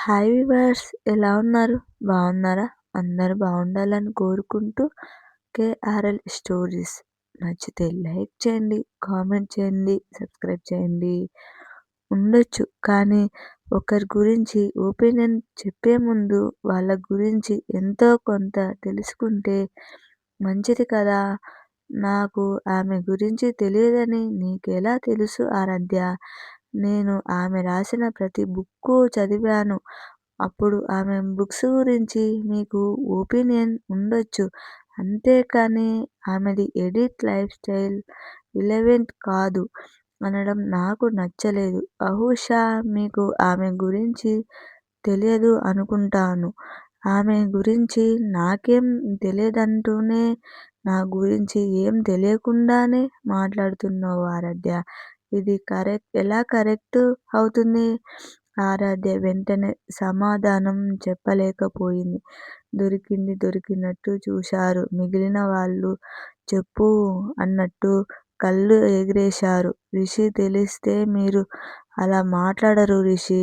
Hi viewers ఎలా ఉన్నారు? బాగున్నారా? అందరు బాగుండాలని కోరుకుంటూ కేఆర్ఎల్ స్టోరీస్ నచ్చితే లైక్ చేయండి కామెంట్ చేయండి సబ్స్క్రైబ్ చేయండి. ఉండొచ్చు కానీ ఒకరి గురించి ఒపీనియన్ చెప్పే ముందు వాళ్ళ గురించి ఎంతో కొంత తెలుసుకుంటే మంచిది కదా? నాకు ఆమె గురించి తెలియదని నీకెలా తెలుసు ఆరాధ్య? నేను ఆమె రాసిన ప్రతి బుక్కు చదివాను. అప్పుడు ఆమె బుక్స్ గురించి మీకు ఒపీనియన్ ఉండొచ్చు. అంతేకాని ఆమెది ఎడిట్ లైఫ్ స్టైల్ రిలవెంట్ కాదు అనడం నాకు నచ్చలేదు. బహుశా మీకు ఆమె గురించి తెలియదు అనుకుంటాను. ఆమె గురించి నాకేం తెలియదంటూనే నా గురించి ఏం తెలియకుండానే మాట్లాడుతున్నావు ఆరాధ్య. ఇది కరెక్ట్ ఎలా కరెక్ట్ అవుతుంది? ఆరాధ్య వెంటనే సమాధానం చెప్పలేకపోయింది. దొరికింది దొరికినట్టు చూశారు. మిగిలిన వాళ్ళు చెప్పు అన్నట్టు కళ్ళు ఎగరేశారు. రిషి తెలిస్తే మీరు అలా మాట్లాడరు రిషి.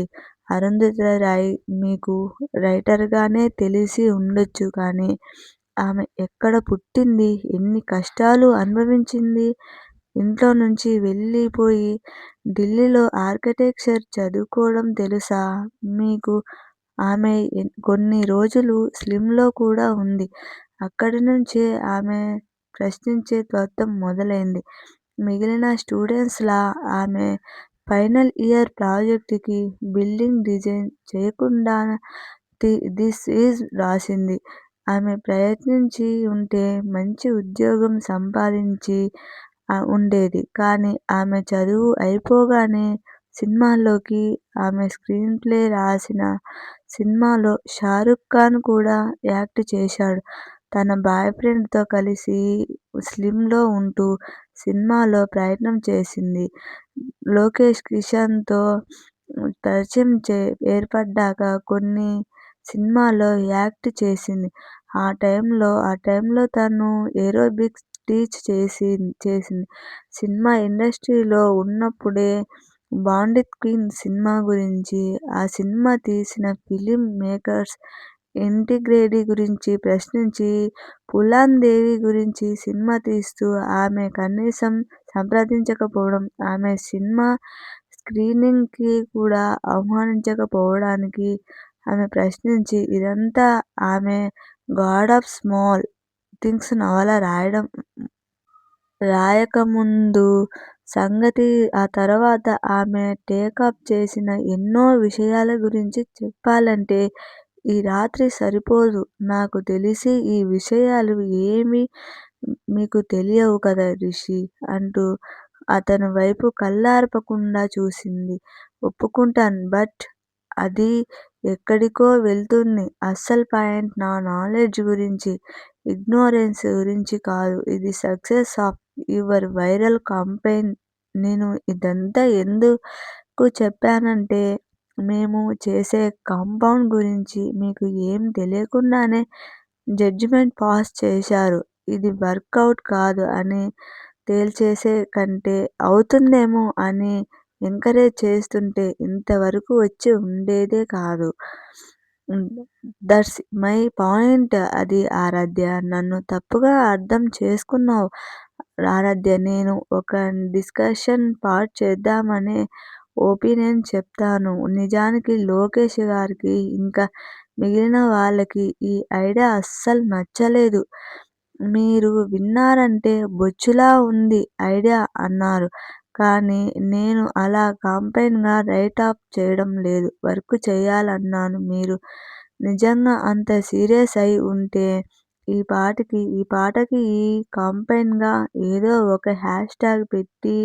అరుంధతి రాయ్ మీకు రైటర్గానే తెలిసి ఉండొచ్చు కానీ ఆమె ఎక్కడ పుట్టింది? ఎన్ని కష్టాలు అనుభవించింది? ఇంట్లో నుంచి వెళ్ళిపోయి ఢిల్లీలో ఆర్కిటెక్చర్ చదువుకోవడం తెలుసా? మీకు ఆమె కొన్ని రోజులు స్లిమ్లో కూడా ఉంది. అక్కడి నుంచే ఆమె ప్రశ్నించే తత్వం మొదలైంది. మిగిలిన స్టూడెంట్స్లా ఆమె ఫైనల్ ఇయర్ ప్రాజెక్ట్కి బిల్డింగ్ డిజైన్ చేయకుండా దిస్ ఈజ్ రాసింది. ఆమె ప్రయత్నించి ఉంటే మంచి ఉద్యోగం సంపాదించి ఉండేది. కానీ ఆమె చదువు అయిపోగానే సినిమాల్లోకి ఆమె స్క్రీన్ ప్లే రాసిన సినిమాలో షారుఖ్ ఖాన్ కూడా యాక్ట్ చేశాడు. తన బాయ్ ఫ్రెండ్తో కలిసి స్లిమ్లో ఉంటూ సినిమాలో ప్రయత్నం చేసింది. లోకేష్ కిషన్తో పరిచయం చే ఏర్పడ్డాక కొన్ని సినిమాల్లో యాక్ట్ చేసింది. ఆ టైంలో ఆ టైంలో తను ఏరోబిక్స్ టీచ్ చేసి చేసింది. సినిమా ఇండస్ట్రీలో ఉన్నప్పుడే బాండిత్ క్వీన్ సినిమా గురించి ఆ సినిమా తీసిన ఫిలిం మేకర్స్ ఇంటిగ్రిటీ గురించి ప్రశ్నించి పులాన్ దేవి గురించి సినిమా తీస్తూ ఆమె కనీసం సంప్రదించకపోవడం ఆమె సినిమా స్క్రీనింగ్కి కూడా ఆహ్వానించకపోవడానికి ఆమె ప్రశ్నించి ఇదంతా ఆమె గాడ్ ఆఫ్ స్మాల్ థింగ్స్ నవల రాయడం రాయకముందు సంగతి ఆ తర్వాత ఆమె టేకప్ చేసిన ఎన్నో విషయాల గురించి చెప్పాలంటే ఈ రాత్రి సరిపోదు. నాకు తెలిసి ఈ విషయాలు ఏమీ మీకు తెలియవు కదా రిషి అంటూ అతని వైపు కళ్ళార్పకుండా చూసింది. ఒప్పుకుంటాను బట్ అది ఎక్కడికో వెళ్తుంది. అసలు పాయింట్ నా నాలెడ్జ్ గురించి ఇగ్నోరెన్స్ గురించి కాదు. ఇది success of your viral campaign నేను ఇదంతా ఎందుకు చెప్పానంటే మేము చేసే కాంపౌండ్ గురించి మీకు ఏం తెలియకుండానే జడ్జిమెంట్ పాస్ చేశారు. ఇది వర్కౌట్ కాదు అని తేల్చేసే కంటే అవుతుందేమో అని ఎంకరేజ్ చేస్తుంటే ఇంతవరకు వచ్చి ఉండేదే కాదు. That's my point. అది ఆరాధ్య నన్ను తప్పుగా అర్థం చేసుకున్నావు. ఆరాధ్య నేను ఒక డిస్కషన్ పార్ట్ చేద్దామనే ఒపీనియన్ చెప్తాను. నిజానికి లోకేష్ గారికి ఇంకా మిగిలిన వాళ్ళకి ఈ ఐడియా అస్సలు నచ్చలేదు. మీరు విన్నారంటే బొచ్చులా ఉంది ఐడియా అన్నారు. కానీ నేను అలా కంప్లైంట్గా రైట్ ఆఫ్ చేయడం లేదు. వర్క్ చేయాలన్నాను మీరు. నిజంగా అంత సీరియస్ అయి ఉంటే ఈ పాటికి ఈ పాటకి ఈ కాంపెయిన్గా ఏదో ఒక హ్యాష్ ట్యాగ్ పెట్టి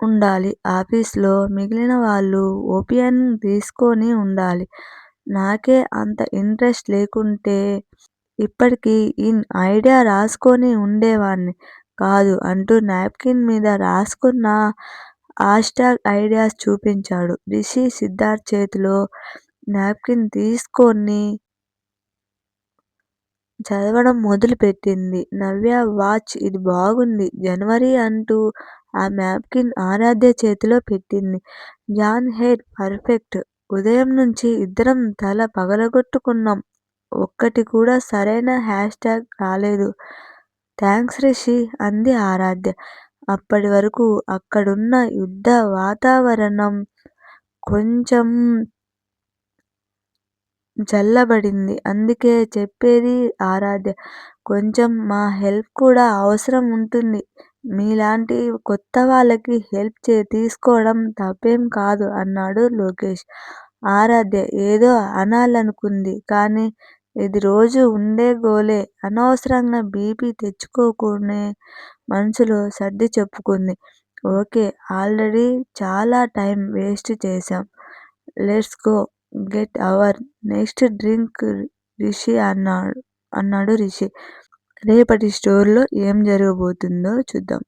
ఉండాలి. ఆఫీస్లో మిగిలిన వాళ్ళు ఒపీనియన్ తీసుకొని ఉండాలి. నాకే అంత ఇంట్రెస్ట్ లేకుంటే ఇప్పటికీ ఈ ఐడియా రాసుకొని ఉండేవాడిని. కాదు అంటూ నాప్కిన్ మీద రాసుకున్న హాష్టాగ్ ఐడియాస్ చూపించాడు. రిషి సిద్ధార్థ్ చేతిలో నాప్కిన్ తీసుకొని చదవడం మొదలు పెట్టింది నవ్య వాచ్ ఇది బాగుంది. జనవరి అంటూ ఆ నాప్కిన్ ఆరాధ్య చేతిలో పెట్టింది. John hair perfect. ఉదయం నుంచి ఇద్దరం తల పగలగొట్టుకున్నాం. ఒక్కటి కూడా సరైన హ్యాష్ ట్యాగ్ రాలేదు. థ్యాంక్స్ రిషీ అంది ఆరాధ్య. అప్పటి వరకు అక్కడున్న యుద్ధ వాతావరణం కొంచెం చల్లబడింది. అందుకే చెప్పేది ఆరాధ్య. కొంచెం మా హెల్ప్ కూడా అవసరం ఉంటుంది. మీలాంటి కొత్తవాళ్ళకి హెల్ప్ చే తీసుకోవడం తప్పేం కాదు అన్నాడు లోకేష్. ఆరాధ్య ఏదో అనాలనుకుంది. కానీ ఇది రోజు ఉండే గోలే. అనవసరంగా బీపీ తెచ్చుకోకునే మనసులో సర్ది చెప్పుకుంది. ఓకే ఆల్రెడీ చాలా టైం వేస్ట్ చేశాం. Let's go get our next drink Rishi అన్నాడు రిషి. రేపటి స్టోరీలో ఏం జరగబోతుందో చూద్దాం.